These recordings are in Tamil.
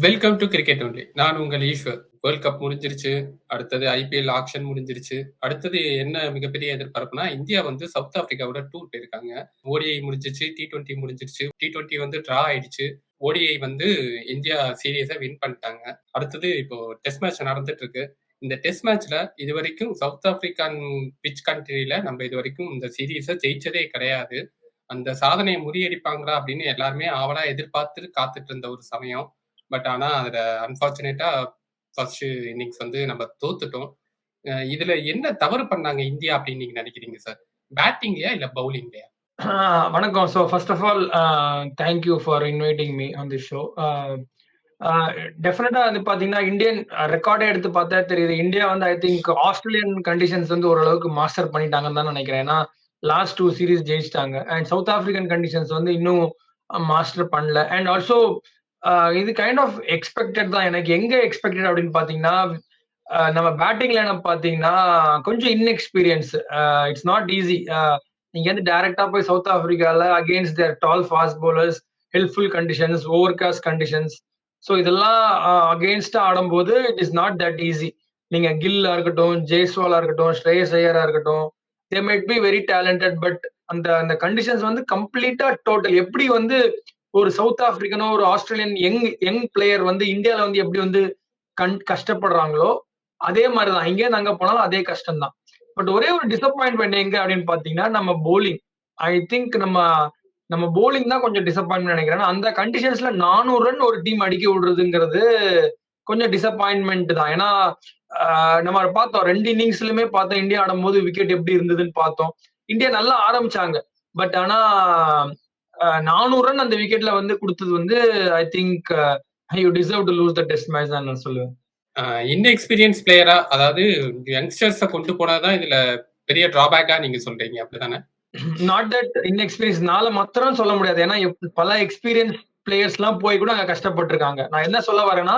வெல்கம் டு கிரிக்கெட் ஒன்லி நான் உங்கள் ஈஸ்வர் வேர்ல்ட் கப் முடிஞ்சிருச்சு. அடுத்தது ஐபிஎல் ஆக்ஷன் முடிஞ்சிருச்சு. அடுத்தது என்ன மிகப்பெரிய எதிர்பார்ப்புனா இந்தியா வந்து சவுத் ஆப்பிரிக்காவோட டூர் போயிருக்காங்க. ஓடிஐ முடிஞ்சிருச்சு டி டுவெண்ட்டி முடிஞ்சிருச்சு. டி டுவெண்ட்டி வந்து டிரா ஆயிடுச்சு. ஓடிஐ வந்து இந்தியா சீரியஸா வின் பண்ணிட்டாங்க. அடுத்தது இப்போ டெஸ்ட் மேட்ச் நடந்துட்டு இருக்கு இந்த டெஸ்ட் மேட்ச்ல இது வரைக்கும் சவுத் ஆப்பிரிக்கான் பிச் கண்ட்ரியில நம்ம இது வரைக்கும் இந்த சீரீஸை ஜெயிச்சதே கிடையாது. அந்த சாதனையை முறியடிப்பாங்களா அப்படின்னு எல்லாருமே ஆவலா எதிர்பார்த்து காத்துட்டு இருந்த ஒரு சமயம். பட் ஆனா அதுல அன்பார்ச்சுனேட்டா ஃபர்ஸ்ட் இன்னிங்ஸ் வந்து நம்ம தோத்துட்டோம். இதுல என்ன தவறு பண்ணாங்க இந்தியா அப்படின்னு நீங்க நினைக்கிறீங்க சார் பேட்டிங்லயா இல்ல பவுலிங்லயா ஆஹ் வணக்கம். So first of all thank you for inviting me on the show டெஃபினட்டா வந்து பாத்தீங்கன்னா இந்தியன் ரெக்கார்டை எடுத்து பார்த்தா தெரியுது. இந்தியா வந்து ஐ திங்க் ஆஸ்திரேலியன் கண்டிஷன்ஸ் வந்து ஓரளவுக்கு மாஸ்டர் பண்ணிட்டாங்கன்னு தான் நினைக்கிறேன். ஏன்னா லாஸ்ட் டூ சீரீஸ் ஜெயிச்சிட்டாங்க. அண்ட் சவுத் ஆப்பிரிக்கன் கண்டிஷன்ஸ் வந்து இன்னும் மாஸ்டர் பண்ணல. அண்ட் ஆல்சோ இது கைண்ட் ஆஃப் எக்ஸ்பெக்டட் தான். எனக்கு எங்க எக்ஸ்பெக்டட் அப்படின்னு பாத்தீங்கன்னா நம்ம பேட்டிங் லைனப் பாத்தீங்கன்னா கொஞ்சம் இன்எக்ஸ்பீரியன்ஸ் இட்ஸ் நாட் ஈஸி நீங்க வந்து டைரக்டா போய் சவுத் ஆப்பிரிக்கால against their tall fast bowlers helpful conditions overcast conditions so இதெல்லாம் அகேன்ஸ்டா ஆடும்போது it is not that easy நீங்க கில்லா இருக்கட்டும் ஜெய்ஸ்வாலா இருக்கட்டும் ஸ்ரேயஸ் ஐயரா இருக்கட்டும் they might be very talented but அந்த அந்த கண்டிஷன்ஸ் வந்து கம்ப்ளீட்டா டோட்டல் எப்படி வந்து ஒரு சவுத் ஆப்பிரிக்கனோ ஒரு ஆஸ்திரேலியன் யங் யங் பிளேயர் வந்து இந்தியாவில் வந்து எப்படி வந்து கண் கஷ்டப்படுறாங்களோ அதே மாதிரி தான் இங்கே அங்கே போனாலும் அதே கஷ்டம் தான் பட் ஒரே ஒரு டிசப்பாயின்மெண்ட் எங்க அப்படின்னு பார்த்தீங்கன்னா நம்ம போலிங் ஐ திங்க் நம்ம நம்ம போலிங் தான் கொஞ்சம் டிசப்பாயின்மெண்ட் நினைக்கிறேன். அந்த கண்டிஷன்ஸ்ல நானூறு ரன் ஒரு டீம் அடிக்க விடுறதுங்கிறது கொஞ்சம் டிசப்பாயின்மெண்ட் தான். ஏன்னா நம்ம பார்த்தோம். ரெண்டு இன்னிங்ஸ்லயுமே பார்த்தோம். இந்தியா ஆடும்போது விக்கெட் எப்படி இருந்ததுன்னு பார்த்தோம். இந்தியா நல்லா ஆரம்பிச்சாங்க. பட் ஆனா நானூறு ரன் அந்த விக்கெட்ல வந்து கொடுத்தது வந்து I think you deserve to lose the test match தான் நான் சொல்லுவேன். இன்எக்ஸ்பீரியன்ஸ் பிளேயரா அதாவது யங்ஸ்டர்ஸ கொண்டு போனாதான் இதுல பெரிய டிராபேக்கா நீங்க சொல்றீங்க அப்படிதானே நாட் தட் இன்எக்ஸ்பீரியன்ஸ்னால மாத்திரம் சொல்ல முடியாது. ஏன்னா பல எக்ஸ்பீரியன்ஸ் பிளேயர்ஸ் எல்லாம் போய் கூட அங்க கஷ்டப்பட்டிருக்காங்க. நான் என்ன சொல்ல வரேன்னா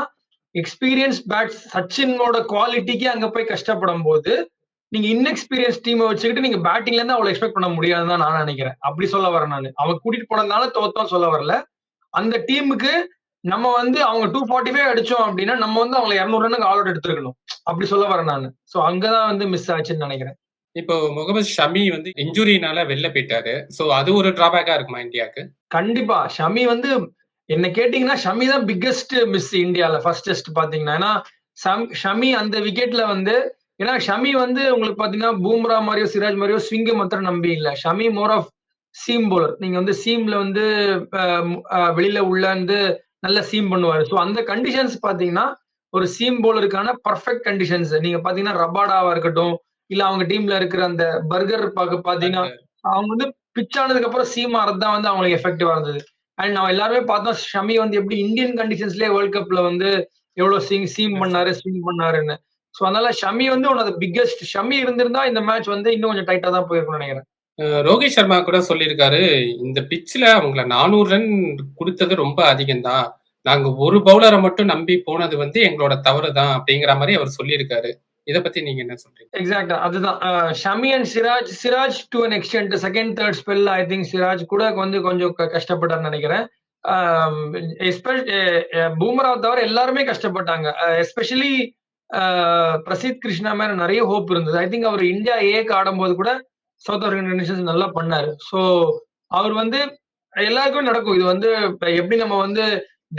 எக்ஸ்பீரியன்ஸ் பேட்ஸ் சச்சினோட குவாலிட்டிக்கு அங்க போய் கஷ்டப்படும் போது நீங்க இன்எக்ஸ்பீரியன்ஸ் டீமை வச்சுக்கிட்டு நீங்க பேட்டிங்ல இருந்து அவ்வளவு எக்ஸ்பெக்ட் பண்ண முடியாதுன்னு தான் நான் நினைக்கிறேன். அப்படி சொல்ல வரேன் நான். அவங்க கூட்டிட்டு போனதுனால தோத்தோம் சொல்ல வரல. அந்த டீமுக்கு நம்ம வந்து அவங்க டூ ஃபார்ட்டி ஃபைவ் அடிச்சோம் அப்படின்னா நம்ம வந்து அவங்க இரநூறு ரன்னுக்கு ஆல் அவுட் எடுத்துருக்கணும். அப்படி சொல்ல வரேன் நான். ஸோ அங்கதான் வந்து மிஸ் ஆச்சுன்னு நினைக்கிறேன். இப்போ முகமது ஷமி வந்து இன்ஜுரினால வெளில போயிட்டாரு. சோ அது ஒரு டிராபேக்கா இருக்குமா இந்தியாவுக்கு? கண்டிப்பா. ஷமி வந்து என்ன கேட்டீங்கன்னா ஷமி தான் பிக்கஸ்ட் மிஸ் இந்தியால. ஃபர்ஸ்ட் டெஸ்ட் பாத்தீங்கன்னா. ஏன்னா ஷமி அந்த விக்கெட்ல வந்து ஏன்னா ஷமி வந்து உங்களுக்கு பாத்தீங்கன்னா பூம்ரா மாதிரியோ சிராஜ் மாதிரியோ ஸ்விங்க மாத்திரம் நம்பி இல்ல. Shami more of seam bowler நீங்க வந்து சீம்ல வந்து வெளியில உள்ள வந்து நல்ல சீம் பண்ணுவாரு. ஸோ அந்த கண்டிஷன்ஸ் பாத்தீங்கன்னா ஒரு சீம் போலருக்கான பர்ஃபெக்ட் கண்டிஷன்ஸ் நீங்க பாத்தீங்கன்னா ரபாடாவா இருக்கட்டும் இல்ல அவங்க டீம்ல இருக்கிற அந்த பர்கர் பார்க்க பாத்தீங்கன்னா அவங்க வந்து பிச் ஆனதுக்கு அப்புறம் சீம் ஆறது தான் வந்து அவங்களுக்கு எஃபெக்டிவா இருந்தது. அண்ட் நம்ம எல்லாருமே பார்த்தோம் ஷமி வந்து எப்படி இந்தியன் கண்டிஷன்ஸ்லயே வேர்ல்ட் கப்ல வந்து எவ்வளவு சீங் சீம் பண்ணாரு ஸ்விங் பண்ணாருன்னு. ஸோ அதனால ஷமி வந்து உனது பிக்கஸ்ட் ஷமி இருந்திருந்தா இந்த மேட்ச் வந்து இன்னும் கொஞ்சம் டைட்டா தான் போயிருக்கும்னு நினைக்கிறேன். ரோஹித் சர்மா கூட சொல்லியிருக்காரு இந்த பிச்சில் அவங்கள நானூறு ரன் கொடுத்தது ரொம்ப அதிகம் தான் நாங்க ஒரு பவுலரை மட்டும் நம்பி போனது வந்து எங்களோட தவறு தான் அப்படிங்கிற மாதிரி அவர் சொல்லியிருக்காரு. இத பத்தி நீங்க என்ன சொல்றீங்க? எக்ஸாக்டா அதுதான். Shami and Siraj Siraj to an extent second third spell I think Siraj கூட வந்து கொஞ்சம் கஷ்டப்பட்டார்னு நினைக்கிறேன். பூமரா தவிர எல்லாருமே கஷ்டப்பட்டாங்க. எஸ்பெஷலி பிரசித் கிருஷ்ணா மேல நிறைய ஹோப் இருந்தது. ஐ திங்க் அவர் இந்தியா ஏக்கு ஆடும்போது கூட சவுத் ஆப்பிரிக்கன் கண்டிஷன்ஸ் நல்லா பண்ணாரு. ஸோ அவர் வந்து எல்லாருக்கும் நடக்கும். இது வந்து எப்படி நம்ம வந்து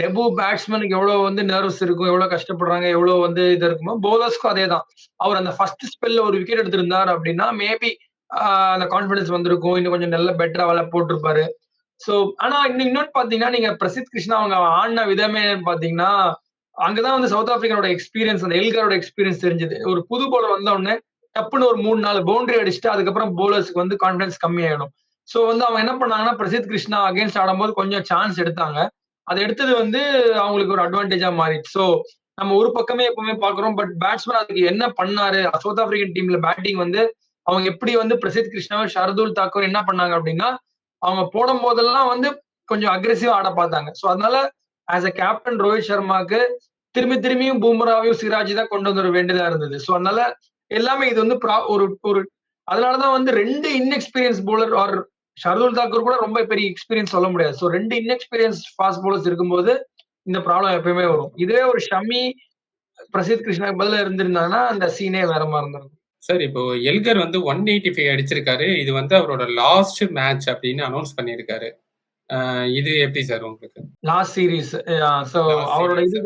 டெபு பேட்ஸ்மேனுக்கு எவ்வளவு வந்து நர்வஸ் இருக்கும் எவ்வளவு கஷ்டப்படுறாங்க எவ்வளவு வந்து இது இருக்குமோ போலர்ஸ்க்கும் அதே தான் அவர் அந்த ஃபர்ஸ்ட் ஸ்பெல்ல ஒரு விக்கெட் எடுத்திருந்தார் அப்படின்னா மேபி அந்த கான்ஃபிடன்ஸ் வந்திருக்கும். இன்னும் கொஞ்சம் நல்ல பெட்டரா வேலை போட்டிருப்பாரு. ஸோ ஆனா இன்னும் இன்னொன்னு பாத்தீங்கன்னா நீங்க பிரசித் கிருஷ்ணா அவங்க ஆடின விதமே பாத்தீங்கன்னா அங்கதான் வந்து சவுத் ஆப்பிரிக்கனோட எக்ஸ்பீரியன்ஸ் அந்த எல்காரோட எக்ஸ்பீரியன்ஸ் தெரிஞ்சது. ஒரு புது போலர் வந்த உடனே டப்புன்னு ஒரு மூணு நாலு பவுண்டரி அடிச்சுட்டு அதுக்கப்புறம் போலர்ஸ்க்கு வந்து கான்பிடன்ஸ் கம்மியாயிடும். ஸோ வந்து அவங்க என்ன பண்ணாங்கன்னா பிரசித் கிருஷ்ணா அகேன்ஸ்ட் ஆடும்போது கொஞ்சம் சான்ஸ் எடுத்தாங்க. அதை எடுத்தது வந்து அவங்களுக்கு ஒரு அட்வான்டேஜா மாறிடுச்சு. ஸோ நம்ம ஒரு பக்கமே எப்பவுமே பாக்குறோம் பட் பேட்ஸ்மேன் அதுக்கு என்ன பண்ணாரு? சவுத் ஆப்பிரிக்கன் டீம்ல பேட்டிங் வந்து அவங்க எப்படி வந்து பிரசித் கிருஷ்ணா ஷர்துல் தாக்கூர் என்ன பண்ணாங்க அப்படின்னா அவங்க போடும் போதெல்லாம் வந்து கொஞ்சம் அக்ரெசிவா ஆட பார்த்தாங்க. ஸோ அதனால ஆஸ் அ கேப்டன் ரோஹித் சர்மாக்கு திரும்பி திரும்பியும் பூமராவையும் சிராஜ் தான் கொண்டு வந்துட வேண்டியதா இருந்தது ஸோ அதனால எல்லாமே இது வந்து ஒரு ஒரு அதனாலதான் வந்து ரெண்டு inexperience bowler or Shardul Thakur கூட ரொம்ப பெரிய எக்ஸ்பீரியன்ஸ் சொல்ல முடியாது ஸோ ரெண்டு இன்எக்ஸ்பீரியன்ஸ் ஃபாஸ்ட் போலர்ஸ் இருக்கும்போது இந்த ப்ராப்ளம் எப்பயுமே வரும். இதுவே ஒரு ஷமி, பிரசித் கிருஷ்ணாக்கு பதிலா இருந்திருந்தாங்கன்னா, அந்த சீனே வேற மாதிரி இருந்திருக்கும். சார் இப்போ எல்கர் வந்து 185 அடிச்சிருக்காரு. இது வந்து அவரோட லாஸ்ட் மேட்ச் அப்படின்னு அனௌன்ஸ் பண்ணியிருக்காரு. இது எப்படி சார் உங்களுக்கு? லாஸ்ட் சீரிஸ் லாஸ்ட் அவரோட இது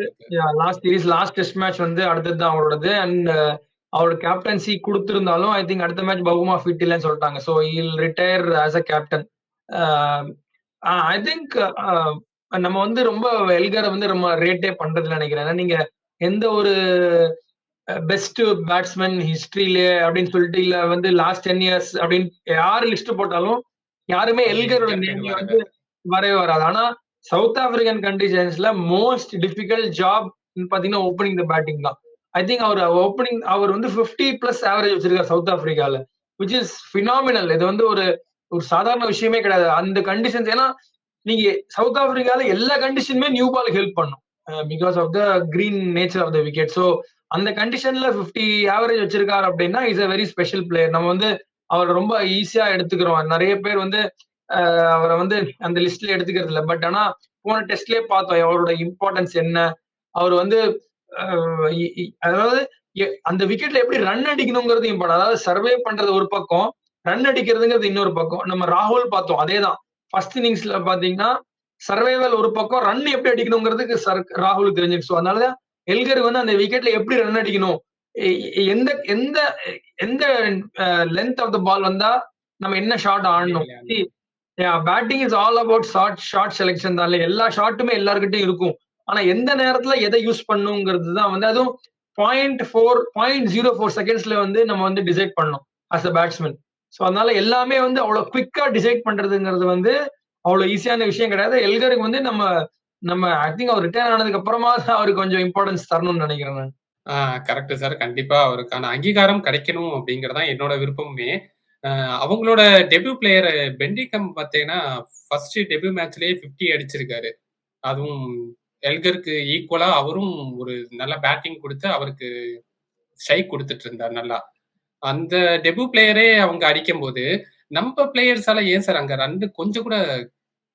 last series, last test match வந்து அடுத்தது தான் அவரோடது. அண்ட் அவரோட கேப்டன்சி குடுத்திருந்தாலும், ஐ திங்க் அடுத்த மேட்ச் பவுமா ஃபிட் இல்லன்னு சொல்ட்டாங்க. So he will retire as a captain. I think நம்ம வந்து ரொம்ப எல்கர வந்து ரொம்ப ரேட்டே பண்றதில்ல நெனைக்கிறேன். ஏன்னா நீங்க எந்த ஒரு பெஸ்ட் பேட்ஸ்மேன் ஹிஸ்டரியிலே அப்படின்னு சொல்லிட்டு, இல்ல வந்து லாஸ்ட் 10 இயர்ஸ் அப்படின்னு யாரு லிஸ்ட் போட்டாலும், யாருமே எல்கரோட வராது. வந்து வரவே வராது. ஆனா சவுத் ஆப்பிரிக்கன் கண்டிஷன்ஸ்ல மோஸ்ட் டிஃபிகல்ட் ஜாப் பாத்தீங்கன்னா, ஓப்பனிங் த பேட்டிங் தான். ஐ திங்க் அவர் ஓப்பனிங் அவர் வந்து 50 பிளஸ் ஆவரேஜ் வச்சிருக்காரு சவுத் ஆப்பிரிக்கால. Which is phenomenal. இது வந்து ஒரு ஒரு சாதாரண விஷயமே கிடையாது. அந்த கண்டிஷன்ஸ் ஏன்னா, நீங்க சவுத் ஆப்பிரிக்கால எல்லா கண்டிஷனுமே நியூ பால் ஹெல்ப் பண்ணும். Because of the green nature of the wicket. So அந்த கண்டிஷன்ல 50 ஆவரேஜ் வச்சிருக்காரு அப்படின்னா, is a very special player. நம்ம வந்து அவர் ரொம்ப ஈஸியா எடுத்துக்கிறோம். நிறைய பேர் வந்து அவரை வந்து அந்த லிஸ்ட்ல எடுத்துக்கிறது இல்ல. பட் ஆனா போன டெஸ்ட்லயே பார்த்தோம். அவரோட இம்பார்ட்டன்ஸ் என்ன? அவர் வந்து அதாவது அந்த விக்கெட்ல எப்படி ரன் அடிக்கணுங்கிறது இம்பார்ட்டன் அதாவது சர்வே பண்றது ஒரு பக்கம், ரன் அடிக்கிறதுங்கிறது இன்னொரு பக்கம். நம்ம ராகுல் பார்த்தோம். அதேதான். ஃபர்ஸ்ட் இன்னிங்ஸ்ல பாத்தீங்கன்னா சர்வைவல் ஒரு பக்கம், ரன் எப்படி அடிக்கணுங்கிறதுக்கு சர் ராகுல் தெரிஞ்சிருக்கு. ஸோ அதனால எல்கர் எல்கருக்கு வந்து அந்த விக்கெட்ல எப்படி ரன் அடிக்கணும்? எ எந்த எந்த எந்த லென்த் ஆஃப் த பால் வந்தா நம்ம என்ன ஷாட் ஆடணும்? Yeah batting is all about shot shot selection தான். எல்லா ஷாட்டுமே எல்லாருக்கிட்டையும் இருக்கும். ஆனா எந்த நேரத்துல எதை யூஸ் பண்ணுங்கிறது தான் வந்து அதுவும் 0.4 0.04 செகண்ட்ஸ்ல வந்து நம்ம வந்து டிசைட் பண்ணோம் ஆஸ் அ பேட்ஸ்மேன். ஸோ அதனால எல்லாமே வந்து அவ்வளவு குவிக்கா டிசைட் பண்றதுங்கிறது வந்து அவ்வளவு ஈஸியான விஷயம் கிடையாது. எல்கருக்கு வந்து நம்ம நம்ம ஐ திங்க் அவர் ரிட்டையர் ஆனதுக்கு அப்புறமா தான் அவருக்கு கொஞ்சம் இம்பார்ட்டன்ஸ் தரணும்னு நினைக்கிறேன் நான். Correct sir. கண்டிப்பா அவருக்கான அங்கீகாரம் கிடைக்கணும் அப்படிங்கிறது தான் என்னோட விருப்பமுமே. அவங்களோட டெபியூ பிளேயர் பெண்டிகம் பார்த்தீங்கன்னா, ஃபர்ஸ்ட் டெபியூ மேட்ச்லயே 50 அடிச்சிருக்காரு. அதுவும் எல்கருக்கு ஈக்குவலா அவரும் ஒரு நல்ல பேட்டிங் கொடுத்து அவருக்கு ஸ்ட்ரைக் கொடுத்துட்டு இருந்தார் நல்லா. அந்த டெபியூ பிளேயரே அவங்க அடிக்கும்போது, நம்ம பிளேயர்ஸால ஏன் சார் அங்க ரன் கொஞ்சம் கூட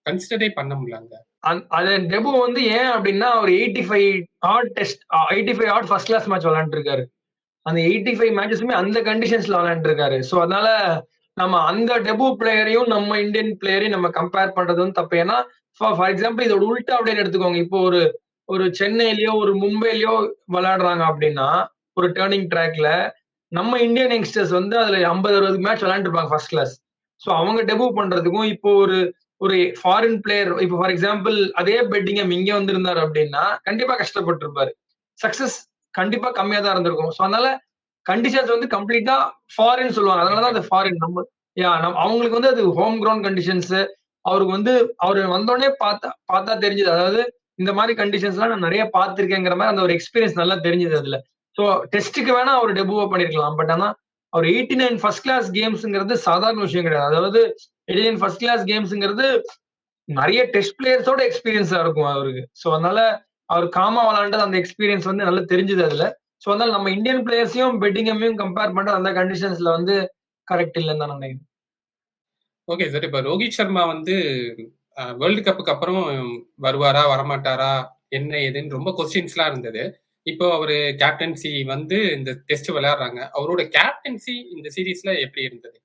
கன்சிடரே பண்ண முடியலங்க அந் அது டெபு வந்து ஏன் அப்படின்னா, அவர் 85 odd test eighty five odd first class match விளையாண்டுருக்காரு. அந்த 85 மேட்சஸுமே அந்த கண்டிஷன்ஸ்ல விளையாண்டுருக்காரு. ஸோ அதனால நம்ம அந்த டெபு பிளேயரையும், நம்ம இந்தியன் பிளேயரையும் நம்ம கம்பேர் பண்றது வந்து தப்பு. ஏன்னா, ஃபார் ஃபார் எக்ஸாம்பிள் இதோட உல்டா அப்படின்னு எடுத்துக்கோங்க. இப்போ ஒரு ஒரு சென்னையிலயோ, ஒரு மும்பைலயோ விளையாடுறாங்க அப்படின்னா, ஒரு டேர்னிங் ட்ராக்ல நம்ம இந்தியன் யங்ஸ்டர்ஸ் வந்து அதுல 50, 60 மேட்ச் விளையாண்டுருப்பாங்க ஃபர்ஸ்ட் கிளாஸ். ஸோ அவங்க டெபு பண்றதுக்கும், இப்போ ஒரு ஒரு ஃபாரின் பிளேயர் இப்போ ஃபார் எக்ஸாம்பிள் அதே பெட்டிங் இங்கே வந்திருந்தாரு அப்படின்னா, கண்டிப்பா கஷ்டப்பட்டிருப்பாரு சக்சஸ் கண்டிப்பா கம்மியா தான் இருந்திருக்கும். சோ அதனால கண்டிஷன்ஸ் வந்து கம்ப்ளீட்டா ஃபாரின் சொல்லுவாங்க. அதனால தான் அது ஃபாரின். நம்ம யா நம் அவங்களுக்கு வந்து அது ஹோம் கிரவுண்ட் கண்டிஷன்ஸ். அவருக்கு வந்து அவர் வந்தோடனே பார்த்தா பார்த்தா தெரிஞ்சது. அதாவது இந்த மாதிரி கண்டிஷன்ஸ்லாம் நான் நிறைய பார்த்திருக்கேங்கிற மாதிரி அந்த ஒரு எக்ஸ்பீரியன்ஸ் நல்லா தெரிஞ்சது அதுல. சோ டெஸ்ட்டுக்கு வேணா அவர் டெபுவா பண்ணியிருக்கலாம். பட் ஆனா அவர் 89 ஃபர்ஸ்ட் கிளாஸ் கேம்ஸ்ங்கிறது சாதாரண விஷயம் கிடையாது. அதாவது 89 ஃபர்ஸ்ட் கிளாஸ் கேம்ஸ்ங்கிறது நிறைய டெஸ்ட் பிளேயர்ஸோட எக்ஸ்பீரியன்ஸா இருக்கும் அவருக்கு. சோ அதனால அவர் காமா விளையாண்டது அந்த எக்ஸ்பீரியன்ஸ் வந்து நல்லா தெரிஞ்சது அதுல. சோ அதனால நம்ம இந்தியன் பிளேயர்ஸையும் பெட்டிங்ஹாமையும் கம்பேர் பண்றது அந்த கண்டிஷன்ஸ்ல வந்து கரெக்ட் இல்லன்னு தான் நான் நினைக்கிறேன். Okay sir. இப்ப ரோஹித் சர்மா வந்து வேர்ல்ட் கப்புக்கு அப்புறம் வருவாரா? வரமாட்டாரா? என்ன ஏதுன்னு ரொம்ப கொஸ்டின்ஸ்லாம் இருந்தது. இப்போ அவரு கேப்டன்சி வந்து இந்த டெஸ்ட் விளையாடுறாங்க. அவரோட கேப்டன்சி இந்த சீரிஸ்ல எப்படி இருந்தது?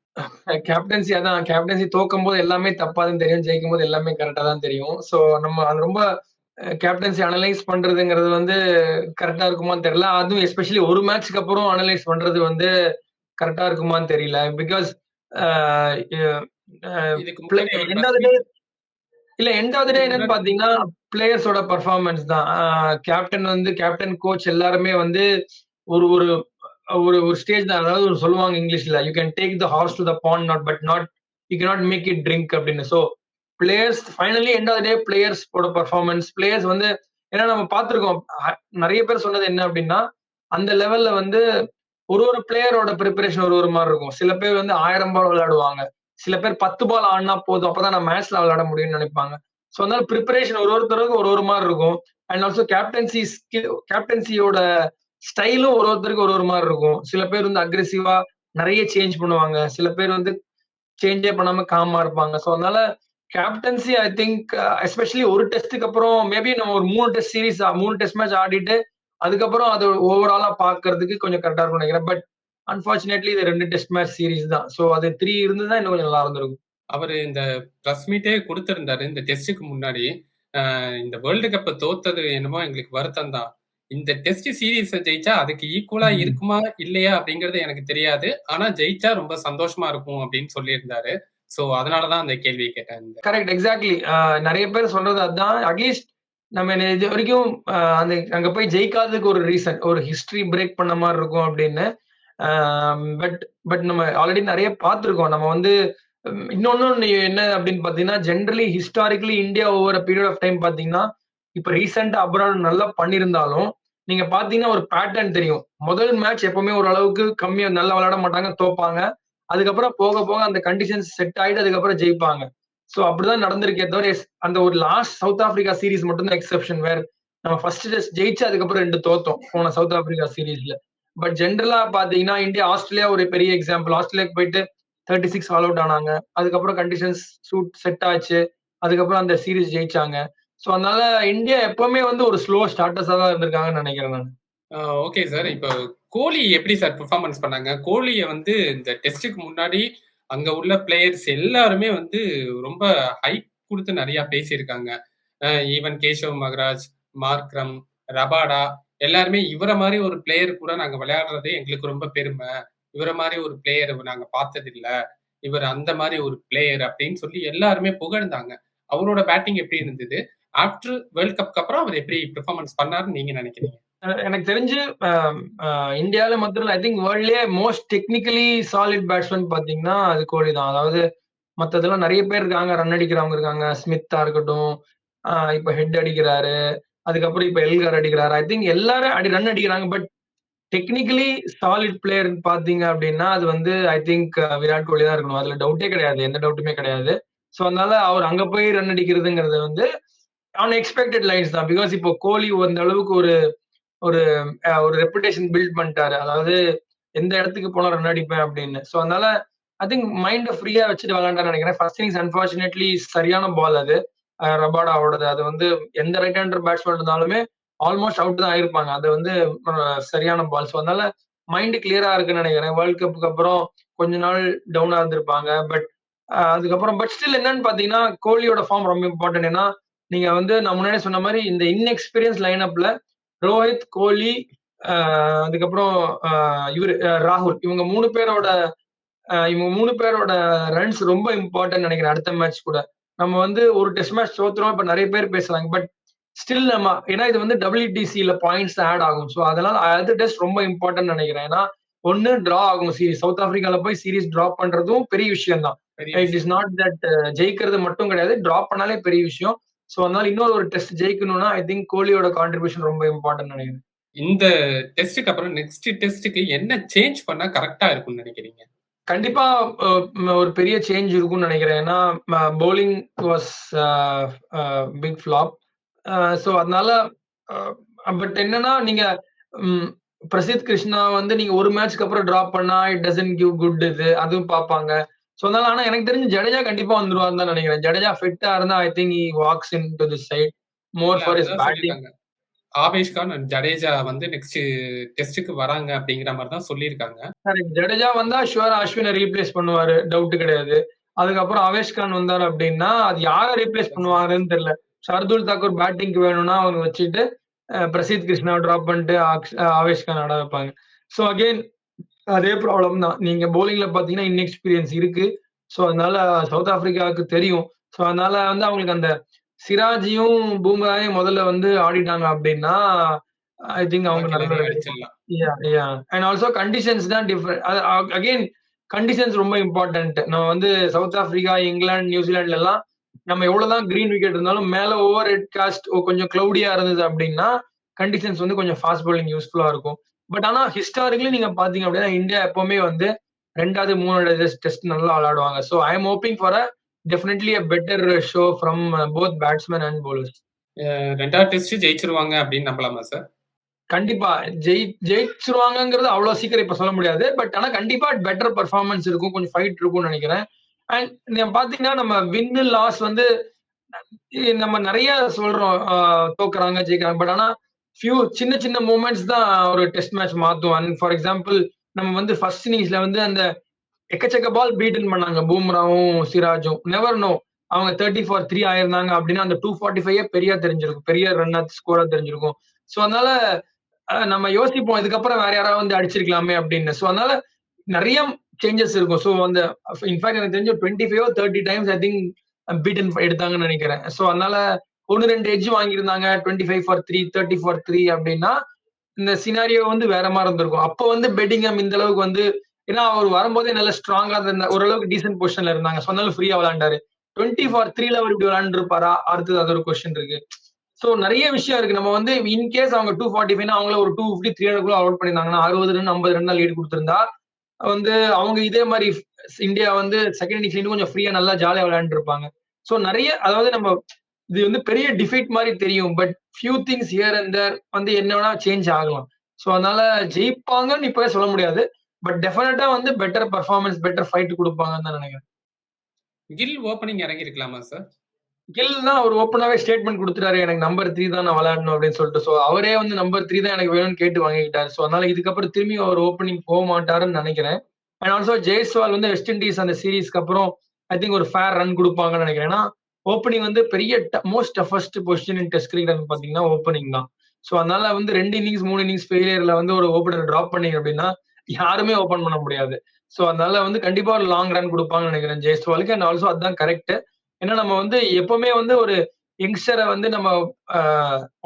கேப்டன்சி அதான் கேப்டன்சி தோக்கும்போது எல்லாமே தப்பா தான் தெரியும். ஜெயிக்கும்போது எல்லாமே கரெக்ட்டா தான் தெரியும். சோ நம்ம அது ரொம்ப கேப்டன்சி அனலைஸ் பண்றதுங்கிறது வந்து கரெக்ட்டா இருக்குமான்னு தெரியல. அதுவும் எஸ்பெஷலி ஒரு மேட்ச்க்கு அப்புறம் அனலைஸ் பண்றது வந்து கரெக்ட்டா இருக்குமான்னு தெரியல. பிகாஸ் இல்ல எண்ட் ஆஃப் டே என்னன்னு முன்னாடி பார்த்தீங்கன்னா, பிளேயர்ஸோட பெர்ஃபார்மன்ஸ் தான். கேப்டன் வந்து கேப்டன், கோச் எல்லாருமே வந்து ஒரு ஒரு ஒரு ஒரு ஸ்டேஜ் தான். அதாவது ஒரு சொல்லுவாங்க இங்கிலீஷ்ல, "you can take the horse to the pond not but not you cannot make it drink" அப்படின்னு. So players finally end of day பிளேயர்ஸோட performance, players வந்து ஏன்னா நம்ம பார்த்துருக்கோம் நிறைய பேர் சொன்னது என்ன அப்படின்னா, அந்த லெவல்ல வந்து ஒரு ஒரு பிளேயரோட ப்ரிப்பரேஷன் ஒரு ஒரு மாதிரி இருக்கும். சில பேர் வந்து ஆயிரம் பால் விளையாடுவாங்க. சில பேர் 10 பால் ஆடினா போதும். அப்பதான் நான் மேட்ச்ல விளையாட முடியும்னு நினைப்பாங்க சோ அதனால பிரிப்பரேஷன் ஒரு ஒருத்தருக்கும் ஒரு ஒரு மாதிரி இருக்கும். அண்ட் ஆல்சோ கேப்டன்சி ஸ்கில் கேப்டன்சியோட ஸ்டைலும் ஒரு ஒருத்தருக்கு ஒரு ஒரு மாதிரி இருக்கும். சில பேர் வந்து அக்ரெசிவா நிறைய சேஞ்ச் பண்ணுவாங்க. சில பேர் வந்து சேஞ்சே பண்ணாம காமா இருப்பாங்க. சோ அதனால கேப்டன்சி ஐ திங்க் எஸ்பெஷலி ஒரு டெஸ்ட்டுக்கு அப்புறம் மேபி நம்ம ஒரு மூணு டெஸ்ட் சீரிஸ் மூணு டெஸ்ட் மேட்ச் ஆடிட்டு அதுக்கப்புறம் அது ஓவராலா பாக்குறதுக்கு கொஞ்சம் கரெக்டா இருக்கும் நினைக்கிறேன். பட் அன்பார்ச்சுனேட்லி இது ரெண்டு டெஸ்ட் மேட்ச் சீரிஸ் தான். ஸோ அது த்ரீ இருந்துதான் இன்னும் கொஞ்சம் நல்லா இருந்திருக்கும். அவர் இந்த ப்ரெஸ் மீட்டே கொடுத்திருந்தாரு. இந்த டெஸ்ட்டுக்கு முன்னாடி இந்த வேர்ல்டு கப்பை தோத்தது என்னமோ எங்களுக்கு வருத்தம் தான். இந்த டெஸ்ட் சீரீஸ் ஜெயிச்சா அதுக்கு ஈக்குவலா. இருக்குமா இல்லையா அப்படிங்கறது எனக்கு தெரியாது. ஆனா ஜெயிச்சா ரொம்ப சந்தோஷமா இருக்கும் அப்படின்னு சொல்லியிருந்தாரு. சோ அதனாலதான் அந்த கேள்வியை கேட்டேன். கரெக்ட் எக்ஸாக்ட்லி நிறைய பேர் சொல்றது அதுதான். அட்லீஸ்ட் நம்ம இது வரைக்கும் அந்த அங்க போய் ஜெயிக்காததுக்கு ஒரு ரீசன் ஒரு ஹிஸ்டரி பிரேக் பண்ண மாதிரி இருக்கும் அப்படின்னு. பட் பட் நம்ம ஆல்ரெடி நிறைய பார்த்துருக்கோம். நம்ம வந்து இன்னொன்னு என்ன அப்படின்னு பாத்தீங்கன்னா generally historically India over period of time பாத்தீங்கன்னா இப்ப ரீசெண்டா அப்ராட் நல்லா பண்ணியிருந்தாலும் நீங்க பாத்தீங்கன்னா ஒரு பேட்டர்ன் தெரியும். முதல் மேட்ச் எப்பவுமே ஓரளவுக்கு கம்மியா நல்லா விளையாட மாட்டாங்க தோப்பாங்க. அதுக்கப்புறம் போக போக அந்த கண்டிஷன்ஸ் செட் ஆயிட்டு அதுக்கப்புறம் ஜெயிப்பாங்க. ஸோ அப்படிதான் நடந்திருக்கே தவிர அந்த ஒரு லாஸ்ட் சவுத் ஆப்பிரிக்கா சீரீஸ் மட்டும் தான் எக்ஸப்ஷன் வேற. நம்ம ஃபர்ஸ்ட் டெஸ்ட் ஜெயிச்சு அதுக்கப்புறம் ரெண்டு தோத்தோம் போன சவுத் ஆப்பிரிக்கா சீரீஸ்ல பட் ஜென்ரலா பாத்தீங்கன்னா இந்தியா ஆஸ்திரேலியா ஒரு பெரிய எக்ஸாம்பிள் ஆஸ்திரேலியாக்கு போயிட்டு தேர்ட்டி சிக்ஸ் ஆல் அவுட் ஆனாங்க. அதுக்கப்புறம் கண்டிஷன்ஸ் சூட் செட் ஆச்சு. அதுக்கப்புறம் அந்த சீரீஸ் ஜெயிச்சாங்க. ஸோ அதனால இந்தியா எப்பவுமே வந்து ஒரு ஸ்லோ ஸ்டார்டர்ஸா தான் இருந்திருக்காங்கன்னு நினைக்கிறேன் நான். ஓகே சார் இப்போ கோலி எப்படி சார் பெர்ஃபார்மன்ஸ் பண்ணாங்க? கோலியை வந்து இந்த டெஸ்ட்டுக்கு முன்னாடி அங்க உள்ள பிளேயர்ஸ் எல்லாருமே வந்து ரொம்ப ஹைப் கொடுத்து நிறைய பேசியிருக்காங்க. Even Keshav Maharaj Markram Rabada எல்லாருமே இவரை மாதிரி ஒரு பிளேயர் கூட நாங்க விளையாடுறது எங்களுக்கு ரொம்ப பெருமை. இவரை மாதிரி ஒரு பிளேயர் நாங்க பார்த்ததில்ல. இவர் அந்த மாதிரி ஒரு பிளேயர் அப்படின்னு சொல்லி எல்லாருமே புகழ்ந்தாங்க. அவரோட பேட்டிங் எப்படி இருந்தது? ஆஃப்டர் வேர்ல்ட் கப்க்கு அப்புறம் அவர் எப்படி பெர்ஃபார்மன்ஸ் பண்ணாருன்னு நீங்க நினைக்கிறீங்க? எனக்கு தெரிஞ்சு இந்தியால மாத்திரம் ஐ திங்க் வேர்ல்ட்லயே மோஸ்ட் டெக்னிக்கலி சாலிட் பேட்ஸ்மேன் பாத்தீங்கன்னா அது கோலி தான். அதாவது மத்ததெல்லாம் நிறைய பேர் இருக்காங்க ரன் அடிக்கிறவங்க இருக்காங்க. ஸ்மித்தா இருக்கட்டும் இப்போ இப்ப ஹெட் அடிக்கிறாரு அதுக்கப்புறம் இப்ப எல்கார் அடிக்கிறாரு. ஐ திங்க் எல்லாரும் அடி ரன் அடிக்கிறாங்க பட் டெக்னிக்கலி சாலிட் பிளேயர் பாத்தீங்க அப்படின்னா அது வந்து ஐ திங்க் விராட் கோலி தான் இருக்கணும். அதுல டவுட்டே கிடையாது எந்த டவுட்டுமே கிடையாது. ஸோ அதனால அவர் அங்க போய் ரன் அடிக்கிறதுங்கிறது வந்து அன்எக்ஸ்பெக்டட் லைன்ஸ் தான். பிகாஸ் இப்போ கோலி அந்த அளவுக்கு ஒரு ஒரு ஒரு ரெப்புடேஷன் பில்ட் பண்ணிட்டாரு. அதாவது எந்த இடத்துக்கு போனா ரன் அடிப்பேன் அப்படின்னு. ஸோ அதனால ஐ திங்க் மைண்ட ஃப்ரீயா வச்சுட்டு விளையாண்டான்னு நினைக்கிறேன். ஃபர்ஸ்ட் இன்னிங்ஸ் அன்பார்ச்சுனேட்லி சரியான பால் அது. அஹ், ரபாடாவோடது. அது வந்து எந்த ரைட் ஹேண்டர் பேட்ஸ்மேன் இருந்தாலுமே ஆல்மோஸ்ட் அவுட் தான் ஆயிருப்பாங்க. அது வந்து சரியான பால் ஸோ அதனால மைண்ட் கிளியரா இருக்குன்னு நினைக்கிறேன். வேர்ல்ட் கப்புக்கு அப்புறம் கொஞ்ச நாள் டவுனா இருந்திருப்பாங்க. பட் அதுக்கப்புறம் பட் ஸ்டில் என்னன்னு பாத்தீங்கன்னா கோலியோட ஃபார்ம் ரொம்ப இம்பார்ட்டன்ட் ஏன்னா நீங்க வந்து நான் முன்னாடி சொன்ன மாதிரி இந்த இன்எக்ஸ்பீரியன்ஸ் லைனப்ல ரோஹித் கோலி அதுக்கப்புறம் இவரு ராகுல். இவங்க மூணு பேரோட இவங்க மூணு பேரோட ரன்ஸ் ரொம்ப இம்பார்ட்டன்ட் நினைக்கிறேன் அடுத்த மேட்ச் கூட. நம்ம வந்து ஒரு டெஸ்ட் மேட்ச் தோத்துறோம் இப்ப நிறைய பேர் பேசுறாங்க. பட் ஸ்டில் நம்ம ஏன்னா இது வந்து டபிள்யூடிசியில பாயிண்ட்ஸ் ஆட் ஆகும். ஸோ அதனால அடுத்த டெஸ்ட் ரொம்ப இம்பார்ட்டன்ட் நினைக்கிறேன். ஏன்னா ஒன்னு டிரா ஆகும். சீரிஸ் சவுத் ஆப்பிரிக்கால போய் சீரிஸ் டிராப் பண்றதும் பெரிய விஷயம் தான் இட். இஸ் நாட் தட் ஜெயிக்கிறது மட்டும் கிடையாது. டிராப் பண்ணாலே பெரிய விஷயம். சோ அதனால இன்னொரு ஒரு டெஸ்ட் ஜெயிக்கணும்னா ஐ திங்க் கோலியோட கான்ட்ரிபியூஷன் ரொம்ப இம்பார்ட்டன்ட் நினைக்கிறேன். இந்த டெஸ்ட்டுக்கு அப்புறம் நெக்ஸ்ட் டெஸ்ட்டுக்கு என்ன சேஞ்ச் பண்ணா கரெக்டா இருக்கும்னு நினைக்கிறீங்க? கண்டிப்பா ஒரு பெரிய சேஞ்ச் இருக்கும்னு நினைக்கிறேன். ஏன்னா bowling was big flop so அதனால பட் என்னன்னா நீங்க பிரசித் கிருஷ்ணா வந்து நீங்க ஒரு மேட்ச்க்கு அப்புறம் டிராப் பண்ணா இட் டசன்ட் கிவ் குட் இது அதுவும் பார்ப்பாங்க. ஸோ அதனால ஆனா எனக்கு தெரிஞ்சு ஜடேஜா கண்டிப்பா வந்துருவான்னு தான் நினைக்கிறேன். ஜடேஜா ஃபிட்டா இருந்தா I think walks in to the side more for is batting. Avesh Khan and Jadeja வந்து நெக்ஸ்ட் டெஸ்ட்டுக்கு வராங்க அப்படிங்கிற மாதிரி தான் சொல்லியிருக்காங்க. ஜடேஜா வந்தா ஷுவரா அஸ்வினை ரீப்ளேஸ் பண்ணுவாரு. டவுட் கிடையாது. அதுக்கப்புறம் ஆவேஷ் கான் வந்தாரு அப்படின்னா அது யாரை ரீப்ளேஸ் பண்ணுவாருன்னு தெரியல. ஷர்துல் தாக்கூர் பேட்டிங்க்கு வேணும்னா அவங்க வச்சுட்டு பிரசித் கிருஷ்ணாவை ட்ராப் பண்ணிட்டு ஆவேஷ் கான் ஆட வைப்பாங்க. ஸோ அகைன் அதே ப்ராப்ளம் தான். நீங்க bowlingல பாத்தீங்கன்னா இன்எக்ஸ்பீரியன்ஸ் இருக்கு. ஸோ அதனால சவுத் ஆப்பிரிக்காவுக்கு தெரியும். ஸோ அதனால வந்து அவங்களுக்கு அந்த சிராஜியும் பூம்ராயும் முதல்ல வந்து ஆடிட்டாங்க அப்படின்னா ஐ திங்க் அவங்க அண்ட் ஆல்சோ கண்டிஷன்ஸ் தான் டிஃப்ரெண்ட் அகைன் கண்டிஷன்ஸ் ரொம்ப இம்பார்ட்டன்ட் நம்ம வந்து சவுத் ஆப்பிரிக்கா இங்கிலாந்து நியூசிலாந்துல எல்லாம் நம்ம எவ்வளவுதான் கிரீன் விக்கெட் இருந்தாலும் மேல ஓவர் ஹெட் காஸ்ட் கொஞ்சம் கிளவுடியா இருந்தது அப்படின்னா கண்டிஷன்ஸ் வந்து கொஞ்சம் ஃபாஸ்ட் bowling யூஸ்ஃபுல்லா இருக்கும். பட் ஆனா ஹிஸ்டாரிக்கலி நீங்க பாத்தீங்க அப்படின்னா இந்தியா எப்பவுமே வந்து ரெண்டாவது மூணாவது டெஸ்ட் நல்லா விளையாடுவாங்க. So I am hoping for a definitely a better show from both batsman and uh ரெண்டாவது டெஸ்ட் ஜெயிச்சிருவாங்க அப்படின்னு நம்பலாமா சார் கண்டிப்பா. ஜெயி ஜெயிச்சிருவாங்கங்கிறது அவ்வளவு சீக்கிரம் இப்ப சொல்ல முடியாது. பட் ஆனா கண்டிப்பா பெட்டர் பெர்ஃபார்மன்ஸ் இருக்கும். கொஞ்சம் ஃபைட் இருக்கும்னு நினைக்கிறேன். அண்ட் நீங்க பாத்தீங்கன்னா நம்ம வின்னு லாஸ் வந்து நம்ம நிறைய சொல்றோம் தோக்குறாங்க ஜெயிக்கிறாங்க. பட் ஆனா ஃபியூ சின்ன சின்ன மூமெண்ட்ஸ் தான் ஒரு டெஸ்ட் மேட்ச் மாத்தும். அண்ட் ஃபார் எக்ஸாம்பிள் நம்ம வந்து ஃபர்ஸ்ட் இன்னிங்ஸ்ல வந்து அந்த எக்கச்சக்க பால் பீட்டன் பண்ணாங்க. பூம்ராவும் சிராஜும். நெவர் நோ அவங்க தேர்ட்டி ஃபார் த்ரீ ஆயிருந்தாங்க அப்படின்னா அந்த டூ ஃபார்ட்டி ஃபைவ் பெரிய தெரிஞ்சிருக்கும். பெரிய ரன் ஸ்கோரா தெரிஞ்சிருக்கும். ஸோ அதனால நம்ம யோசிப்போம் இதுக்கப்புறம் வேற யாராவது வந்து அடிச்சிருக்கலாமே அப்படின்னு. ஸோ அதனால நிறைய சேஞ்சஸ் இருக்கும். ஸோ அந்த இன்ஃபேக்ட் எனக்கு தெரிஞ்ச twenty five thirty times I think beaten எடுத்தாங்கன்னு நினைக்கிறேன். ஸோ அதனால ஒன்னு ரெண்டு edge வாங்கியிருந்தாங்க. Twenty five for three thirty for three அப்படின்னா இந்த சினாரியோ வந்து வேற மாதிரி இருந்திருக்கும். அப்போ வந்து பெட்டிங்கம் இந்த அளவுக்கு வந்து ஏன்னா அவர் வரும்போதே நல்ல ஸ்ட்ராங்கா இருந்த ஓரளவுக்கு டீசென்ட் பொசிஷன்ல இருந்தாங்க. சொன்னாலும் ஃப்ரீயா விளாண்டாரு டுவெண்ட்டி ஃபார் த்ரீல அவர் இப்படி விளாண்டுருப்பாரா அடுத்தது அது ஒரு கொஸ்டின் இருக்கு. ஸோ நிறைய விஷயம் இருக்கு. நம்ம வந்து இன்கேஸ் அவங்க டூ ஃபார்ட்டி ஃபைவ் அவங்கள ஒரு two fifty three hundred out பண்ணியிருந்தாங்கன்னா அறுபது ரன் ஐம்பது ரன் லீட் கொடுத்துருந்தா வந்து அவங்க இதே மாதிரி இந்தியா வந்து செகண்ட் இன்னிங்ஸ்ல கொஞ்சம் ஃப்ரீயா நல்லா ஜாலியா விளையாண்டுருப்பாங்க. ஸோ நிறைய அதாவது நம்ம இது வந்து பெரிய டிஃபீட் மாதிரி தெரியும் but few things here and there வந்து என்ன வேணா சேஞ்ச் ஆகலாம். ஸோ அதனால ஜெயிப்பாங்கன்னு இப்பவே சொல்ல முடியாது பட் டெஃபினட்டா வந்து பெட்டர் பர்ஃபார்மன்ஸ் பெட்டர் ஃபைட் கொடுப்பாங்கன்னு தான் நினைக்கிறேன். கில் ஓப்பனிங் இறங்கி இருக்கலாமா சார் கில் தான் அவர் ஓப்பனாவே ஸ்டேட்மெண்ட் கொடுத்துட்டாரு எனக்கு நம்பர் த்ரீ தான் நான் விளையாடணும் அப்படின்னு சொல்லிட்டு. ஸோ அவரே வந்து நம்பர் த்ரீ தான் எனக்கு வேணும்னு கேட்டு வாங்கிக்கிட்டாரு. ஸோ அதனால இதுக்கப்புறம் திரும்பி அவர் ஓப்பனிங் போக மாட்டாருன்னு நினைக்கிறேன். அண்ட் ஆல்சோ ஜெய்ஸ்வால் வந்து வெஸ்ட் இண்டீஸ் அந்த சீரீஸ்க்கு அப்புறம் ஐ திங்க் ஒரு ஃபேர் ரன் கொடுப்பாங்கன்னு நினைக்கிறேன். ஓப்பனிங் வந்து பெரிய most toughest position in test cricket பாத்தீங்கன்னா ஓப்பனிங் தான். ஸோ அதனால வந்து ரெண்டு இன்னிங்ஸ் மூணு இன்னிங்ஸ் ஃபெயிலியர்ல வந்து ஒரு ஓப்பனர் டிராப் பண்ணீங்க அப்படின்னா யாருமே ஓப்பன் பண்ண முடியாது. ஸோ அதனால வந்து கண்டிப்பா ஒரு லாங் ரன் கொடுப்பாங்கன்னு நினைக்கிறேன் ஜெய்ஸ்வாலுக்கு அண்ட் ஆல்சோ அதுதான் கரெக்ட் ஏன்னா நம்ம வந்து எப்பவுமே வந்து ஒரு யங்ஸ்டரை வந்து நம்ம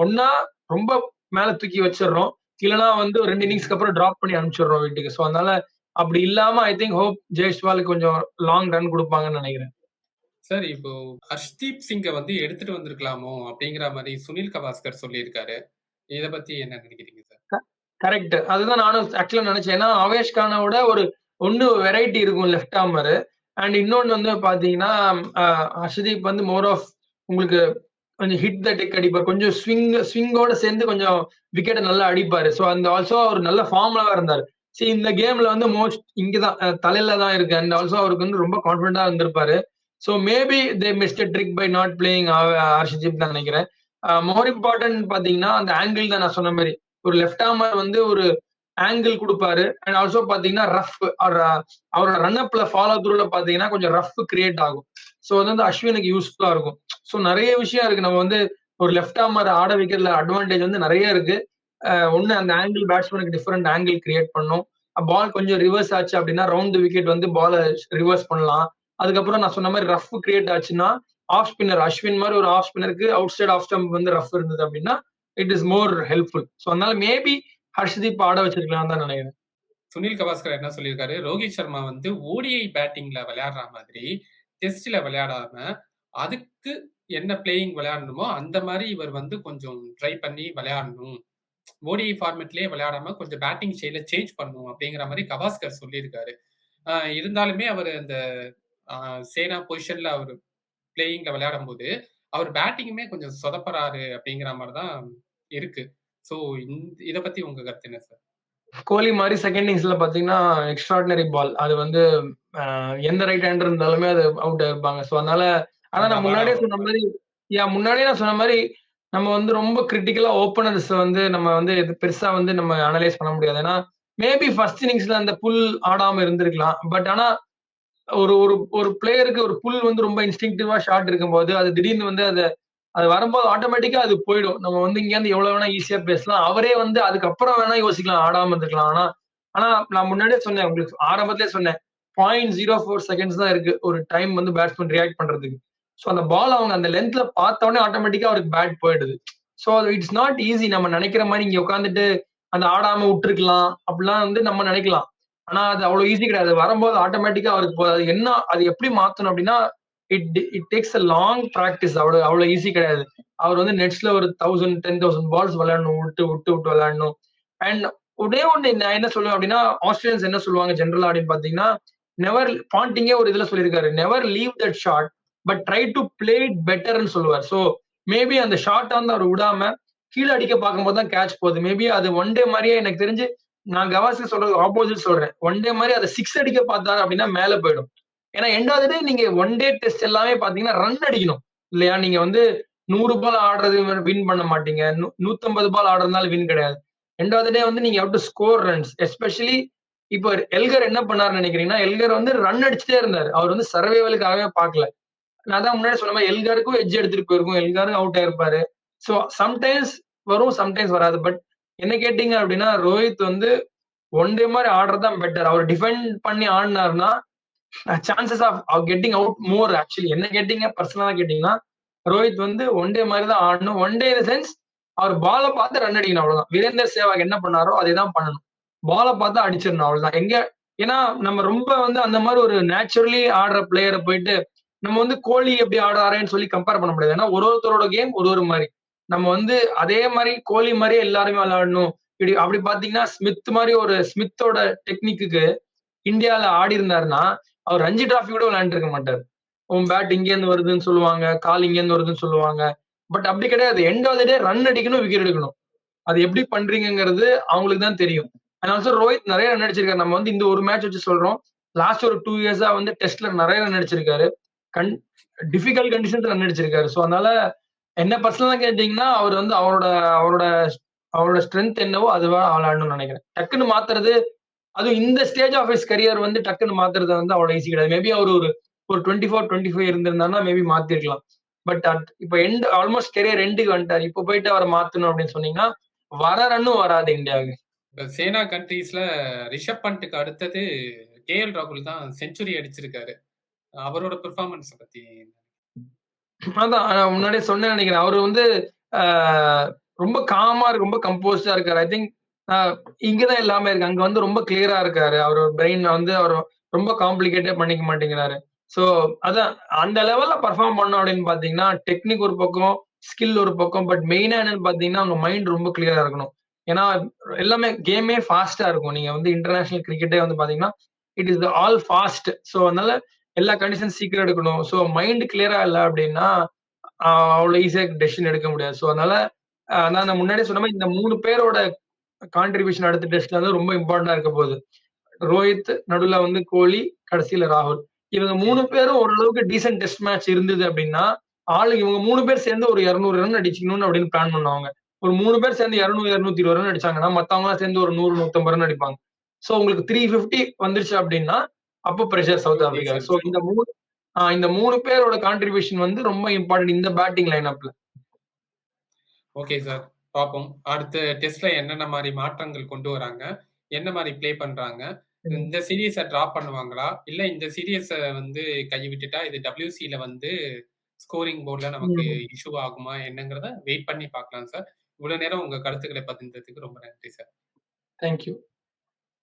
ஒன்னா ரொம்ப மேல தூக்கி வச்சிடுறோம். இல்லைன்னா வந்து ஒரு ரெண்டு இன்னிங்ஸ்க்கு அப்புறம் டிராப் பண்ணி அனுப்பிச்சிடுறோம் வீட்டுக்கு. ஸோ அதனால அப்படி இல்லாம ஐ திங்க் ஹோப் ஜெய்ஸ்வாலுக்கு கொஞ்சம் லாங் ரன் கொடுப்பாங்கன்னு நினைக்கிறேன். சார் இப்போ ஹர்ஷ்தீப் சிங்கை வந்து எடுத்துட்டு வந்திருக்கலாமோ அப்படிங்கிற மாதிரி சுனில் கவாஸ்கர் சொல்லியிருக்காரு. இத பத்தி என்ன நினைக்கிறீங்க சார்? கரெக்ட். அதுதான் நானும் ஆக்சுவலா நினைச்சேன். ஏன்னா ஆவேஷ் கானாவோட ஒரு ஒன்னு வெரைட்டி இருக்கும் லெஃப்ட் ஆர்மர் அண்ட் இன்னொன்னு வந்து பாத்தீங்கன்னா ஹர்ஷ்தீப் வந்து மோர் ஆஃப் உங்களுக்கு கொஞ்சம் ஹிட் த டெக் அடிப்பார். கொஞ்சம் ஸ்விங் ஸ்விங்கோட சேர்ந்து கொஞ்சம் விக்கெட்டை நல்லா அடிப்பாரு. ஸோ அந்த ஆல்சோ அவர் நல்ல ஃபார்ம்ல இருந்தார். சரி இந்த கேம்ல வந்து மோஸ்ட் இங்கதான் தலையில தான் இருக்கு. அண்ட் ஆல்சோ அவருக்கு வந்து ரொம்ப கான்பிடண்டா இருந்திருப்பாரு. So maybe they missed trick by not playing Harshdeep தான் நினைக்கிறேன். Uh, மோர் இம்பார்ட்டன்ட் பார்த்தீங்கன்னா அந்த ஆங்கிள் தான் நான் சொன்ன மாதிரி. ஒரு லெஃப்ட் ஆர்மர் வந்து ஒரு ஆங்கிள் கொடுப்பாரு. அண்ட் ஆல்சோ பாத்தீங்கன்னா ரஃப் uh, அவரோட ரன் அப்ல ஃபாலோ த்ரூல பாத்தீங்கன்னா கொஞ்சம் ரஃப் கிரியேட் ஆகும். ஸோ அது வந்து அஸ்வினுக்கு யூஸ்ஃபுல்லா இருக்கும். ஸோ நிறைய விஷயம் இருக்கு. நம்ம வந்து ஒரு லெஃப்ட் ஆர்மர் ஆட வைக்கிறதுல அட்வான்டேஜ் வந்து நிறைய இருக்கு. Uh, ஒன்னு அந்த ஆங்கிள் பேட்ஸ்மேனுக்கு டிஃப்ரெண்ட் ஆங்கிள் கிரியேட் பண்ணும். பால் கொஞ்சம் ரிவர்ஸ் ஆச்சு அப்படின்னா ரவுண்ட் விக்கெட் வந்து பாலை ரிவர்ஸ் பண்ணலாம். அதுக்கப்புறம் நான் சொன்ன மாதிரி ரஃப் கிரியேட் ஆச்சுன்னா ஆஃப் ஸ்பின்னர் அஸ்வின் மாதிரி ஒரு ஆஃப் ஸ்பின்னருக்கு அவுட் சைட் ஆஃப் ஸ்டம்ப் வந்து ரஃப் இருந்தது அப்படின்னா it is more helpful so அதனால மேபி ஹர்ஷதீப் ஆட வச்சிருக்கலாம் தான் நினைக்கிறேன். சுனில் கவாஸ்கர் என்ன சொல்லியிருக்காரு? ரோஹித் சர்மா வந்து ஓடிஐ பேட்டிங்ல விளையாடுற மாதிரி டெஸ்ட்ல விளையாடாம அதுக்கு என்ன பிளேயிங் விளையாடணுமோ அந்த மாதிரி இவர் வந்து கொஞ்சம் ட்ரை பண்ணி விளையாடணும். ஓடிஐ ஃபார்மேட்லயே விளையாடாம கொஞ்சம் பேட்டிங் ஸ்டைல சேஞ்ச் பண்ணணும் அப்படிங்கிற மாதிரி கவாஸ்கர் சொல்லியிருக்காரு. இருந்தாலுமே அவர் அந்த சேனா பொசிஷன்ல அவர் பிளேயிங்ல விளையாடும் போது அவர் பேட்டிங்குமே கொஞ்சம் சொதப்பறாரு அப்படிங்கிற மாதிரி தான் இருக்கு ஸோ இத பத்தி உங்க கருத்து என்ன சார் கோலி மாதிரி செகண்ட் இன்னிங்ஸ்ல பாத்தீங்கன்னா எக்ஸ்ட்ராடினரி பால் அது வந்து எந்த ரைட் ஹேண்டர் இருந்தாலுமே அது அவுட் ஆயிருப்பாங்க. ஸோ அதனால ஆனா நான் முன்னாடியே சொன்ன மாதிரி யா முன்னாடியே நான் சொன்ன மாதிரி நம்ம வந்து ரொம்ப கிரிட்டிக்கலா ஓப்பனர்ஸ் வந்து நம்ம வந்து பெருசா வந்து நம்ம அனலைஸ் பண்ண முடியாது. ஏன்னா மேபி ஃபர்ஸ்ட் இன்னிங்ஸ்ல அந்த புல் ஆடாம இருந்திருக்கலாம். பட் ஆனா ஒரு ஒரு ஒரு பிளேயருக்கு ஒரு புல் வந்து ரொம்ப இன்ஸ்டிங்டிவா ஷாட் இருக்கும்போது அது திடீர்னு வந்து அது அது வரும்போது ஆட்டோமேட்டிக்கா அது போயிடும். நம்ம வந்து இங்க இருந்து எவ்வளவு வேணா ஈஸியா பேசலாம். அவரே வந்து அதுக்கப்புறம் வேணா யோசிக்கலாம் ஆடாம இருந்துக்கலாம் ஆனா ஆனா நான் முன்னாடியே சொன்னேன் உங்களுக்கு ஆரம்பத்திலே சொன்னேன் பாயிண்ட் ஜீரோ ஃபோர் செகண்ட்ஸ் தான் இருக்கு. ஒரு டைம் வந்து பேட்ஸ்மேன் ரியாக்ட் பண்றதுக்கு. ஸோ அந்த பால் அவங்க அந்த லென்த்ல பார்த்த உடனே ஆட்டோமேட்டிக்கா அவருக்கு பேட் போயிடுது. ஸோ இட்ஸ் நாட் ஈஸி நம்ம நினைக்கிற மாதிரி இங்க உட்காந்துட்டு அந்த ஆடாம விட்டுருக்கலாம் அப்படிலாம் வந்து நம்ம நினைக்கலாம். ஆனா அது அவ்வளவு ஈஸி கிடையாது. வரும்போது ஆட்டோமேட்டிக்கா அவருக்கு போகாது. என்ன அது எப்படி மாத்தணும் அப்படின்னா it it takes a long practice அவ்வளவு அவ்வளவு ஈஸி கிடையாது. அவர் வந்து நெட்ஸ்ல ஒரு தௌசண்ட் டென் தௌசண்ட் பால்ஸ் விளையாடணும். விட்டு விட்டு விட்டு விளையாடணும். அண்ட் ஒரே ஒண்ணு நான் என்ன சொல்லுவேன் அப்படின்னா ஆஸ்திரேலியன்ஸ் என்ன சொல்லுவாங்க ஜென்ரல் அப்படின்னு பாத்தீங்கன்னா நெவர் பாண்டிங்கே ஒரு இதுல சொல்லியிருக்காரு. Never leave that shot but try to play it பெட்டர்னு சொல்லுவார். ஸோ மேபி அந்த ஷார்ட் வந்து அவர் விடாம கீழே அடிக்க பார்க்கும்போது தான் கேட்ச் போகுது. மேபி அது ஒன் டே மாதிரியே எனக்கு தெரிஞ்சு நான் கவாஸ்கர் சொல்றது ஆப்போசிட் சொல்றேன். ஒன் டே மாதிரி அதை சிக்ஸ் அடிக்க பார்த்தாரு அப்படின்னா மேல போயிடும். ஏன்னா எண்டாவது டே நீங்க ஒன் டே டெஸ்ட் எல்லாமே பாத்தீங்கன்னா ரன் அடிக்கணும். இல்லையா? நீங்க வந்து நூறு பால் ஆடுறது வின் பண்ண மாட்டீங்க. நூத்தம்பது பால் ஆடுறதுனால வின் கிடையாது. ரெண்டாவது டே வந்து நீங்க have to score runs especially இப்போ எல்கர் என்ன பண்ணாருன்னு நினைக்கிறீங்கன்னா எல்கர் வந்து ரன் அடிச்சுட்டே இருந்தார். அவர் வந்து சர்வைவலுக்காகவே பார்க்கல. நான் தான் முன்னாடி சொன்ன மாதிரி எல்காருக்கும் எட்ஜ் எடுத்துட்டு போயிருக்கும். எல்காரும் அவுட் ஆயிருப்பாரு. ஸோ சம்டைம்ஸ் வரும் சம்டைம்ஸ் வராது. பட் என்ன கேட்டீங்க அப்படின்னா ரோஹித் வந்து ஒன் டே மாதிரி ஆடுறது தான் பெட்டர் அவர் டிஃபெண்ட் பண்ணி ஆடினாருன்னா chances of getting out more actually என்ன கேட்டீங்க? பர்சனலா கேட்டீங்கன்னா ரோஹித் வந்து ஒன் டே மாதிரி தான் ஆடணும். ஒன் டே இன் சென்ஸ் அவர் பாலை பார்த்து ரன் அடிக்கணும் அவ்வளவுதான். வீரேந்தர் சேவாக் என்ன பண்ணாரோ அதே தான் பண்ணணும் பாலை பார்த்து அடிச்சிடணும் அவ்வளவுதான். எங்க ஏன்னா நம்ம ரொம்ப வந்து அந்த மாதிரி ஒரு நேச்சுரலி ஆடுற பிளேயரை போயிட்டு நம்ம வந்து கோலி எப்படி ஆடுறாருன்னு சொல்லி கம்பேர் பண்ண முடியாது. ஏன்னா ஒரு ஒருத்தரோட கேம் ஒரு ஒரு மாதிரி. நம்ம வந்து அதே மாதிரி கோலி மாதிரி எல்லாருமே விளையாடணும். இப்படி அப்படி பாத்தீங்கன்னா ஸ்மித் மாதிரி ஒரு ஸ்மித்தோட டெக்னிக்கு இந்தியால ஆடி இருந்தாருன்னா அவர் ரஞ்சி டிராஃபி கூட விளையாண்டுருக்க மாட்டார். உன் பேட் இங்கேருந்து வருதுன்னு சொல்லுவாங்க கால் இங்கேருந்து வருதுன்னு சொல்லுவாங்க. பட் அப்படி கிடையாது. End of the day run அடிக்கணும் விக்கெட் எடுக்கணும். அது எப்படி பண்றீங்கிறது அவங்களுக்கு தான் தெரியும். அண்ட் ஆல்சோ ரோஹித் நிறைய ரன் அடிச்சிருக்காரு. நம்ம வந்து இந்த ஒரு மேட்ச் வச்சு சொல்றோம். லாஸ்ட் ஒரு டூ இயர்ஸா வந்து டெஸ்ட்ல நிறைய ரன் அடிச்சிருக்காரு. கண் டிஃபிகல்ட் கண்டிஷன்ஸ் ரன் அடிச்சிருக்காரு. ஸோ அதனால என்ன பர்சனலா கேட்டீங்கன்னா அவர் வந்து அவரோட அவரோட அவரோட ஸ்ட்ரென்த் என்னவோ அதுவா விளையாடணும்னு நினைக்கிறேன். டக்குன்னு மாத்துறது அதுவும் இந்த ஸ்டேஜ் ஆஃப் ஹிஸ் கரியர் வந்து டக்குன்னு மாத்துறது வந்து அவ்வளவு ஈஸி கிடையாது. மேபி அவர் ஒரு ஒரு டுவெண்ட்டி ஃபோர் டுவெண்ட்டி ஃபைவ் இருந்திருந்தாருன்னா மேபி மாத்திருக்கலாம். பட் அட் இப்போ எண்ட் ஆல்மோஸ்ட் கெரியர் எண்டுக்கு வந்துட்டார். இப்போ போயிட்டு அவரை மாத்தணும் அப்படின்னு சொன்னீங்கன்னா வர ரன்னும் வராது இந்தியாவுக்கு. சேனா கண்ட்ரீஸ்ல ரிஷப் பண்ட்டுக்கு அடுத்தது கே எல் ராகுல் தான் செஞ்சுரி அடிச்சிருக்காரு. அவரோட பெர்ஃபார்மன்ஸ் பத்தி அதான் நான் முன்னாடியே சொன்னேன் நினைக்கிறேன். அவர் வந்து ஆஹ், ரொம்ப காமா இருக்கு ரொம்ப கம்போஸ்டா இருக்காரு. ஐ திங்க் இங்கதான் எல்லாமே இருக்கு. அங்க வந்து ரொம்ப கிளியரா இருக்காரு. அவர் பிரெயின் வந்து அவர் ரொம்ப காம்ப்ளிகேட்டே பண்ணிக்க மாட்டேங்கிறாரு. சோ அதான் அந்த லெவல்ல பர்ஃபார்ம் பண்ணோம் அப்படின்னு பாத்தீங்கன்னா டெக்னிக் ஒரு பக்கம் ஸ்கில் ஒரு பக்கம் பட் மெயினா என்னன்னு பாத்தீங்கன்னா அவங்க மைண்ட் ரொம்ப கிளியரா இருக்கணும். ஏன்னா எல்லாமே கேமே ஃபாஸ்டா இருக்கும். நீங்க வந்து இன்டர்நேஷனல் கிரிக்கெட்டே வந்து பாத்தீங்கன்னா it is all fast so அதனால எல்லா கண்டிஷன் சீக்கிரம் எடுக்கணும். ஸோ மைண்ட் கிளியரா இல்லை அப்படின்னா ஆஹ் அவ்வளவு ஈஸியா டெசிஷன் எடுக்க முடியாது. ஸோ அதனால நான் முன்னாடியே சொன்ன மாதிரி இந்த மூணு பேரோட கான்ட்ரிபியூஷன் அடுத்த டெஸ்ட்ல வந்து ரொம்ப இம்பார்ட்டண்டா இருக்க போகுது. ரோஹித் நடுவுல வந்து கோலி கடைசியில ராகுல். இவங்க மூணு பேரும் ஓரளவுக்கு டீசென்ட் டெஸ்ட் மேட்ச் இருந்தது அப்படின்னா ஆளு இவங்க மூணு பேர் சேர்ந்து ஒரு இருநூறு ரன் அடிச்சுக்கணும்னு அப்படின்னு பிளான் பண்ணுவாங்க. ஒரு மூணு பேர் சேர்ந்து இருநூறு இருநூத்தி இருபது ரன் அடிச்சாங்கன்னா மத்தவங்க சேர்ந்து ஒரு நூறு நூத்தம்பது ரன் அடிப்பாங்க. சோ உங்களுக்கு த்ரீ பிப்டி வந்துருச்சு அப்படின்னா அப்போ பிரஷர் சவுத் ஆப்பிரிக்கா சோ இந்த மூணு இந்த மூணு பேரோட கான்ட்ரிபியூஷன் வந்து ரொம்ப இம்பார்ட்டன்ட் இந்த பேட்டிங் லைன் அப்ல ஓகே சார் பார்ப்போம் அடுத்த டெஸ்ட்ல என்னென்ன மாதிரி மாற்றங்கள் கொண்டு வராங்க? என்ன மாதிரி ப்ளே பண்றாங்க? இந்த சீரியஸை டிராப் பண்ணுவாங்களா? இல்ல இந்த சீரியஸை வந்து கை விட்டுட்டா இது WC ல வந்து ஸ்கோரிங் போர்ட்ல நமக்கு இஷ்யூ ஆகுமா என்னங்கிறத வெயிட் பண்ணி பார்க்கலாம் சார் இவ்வளவு நேரம் உங்க கருத்துக்களை பதிந்ததுக்கு ரொம்ப நன்றி சார் தேங்க்யூ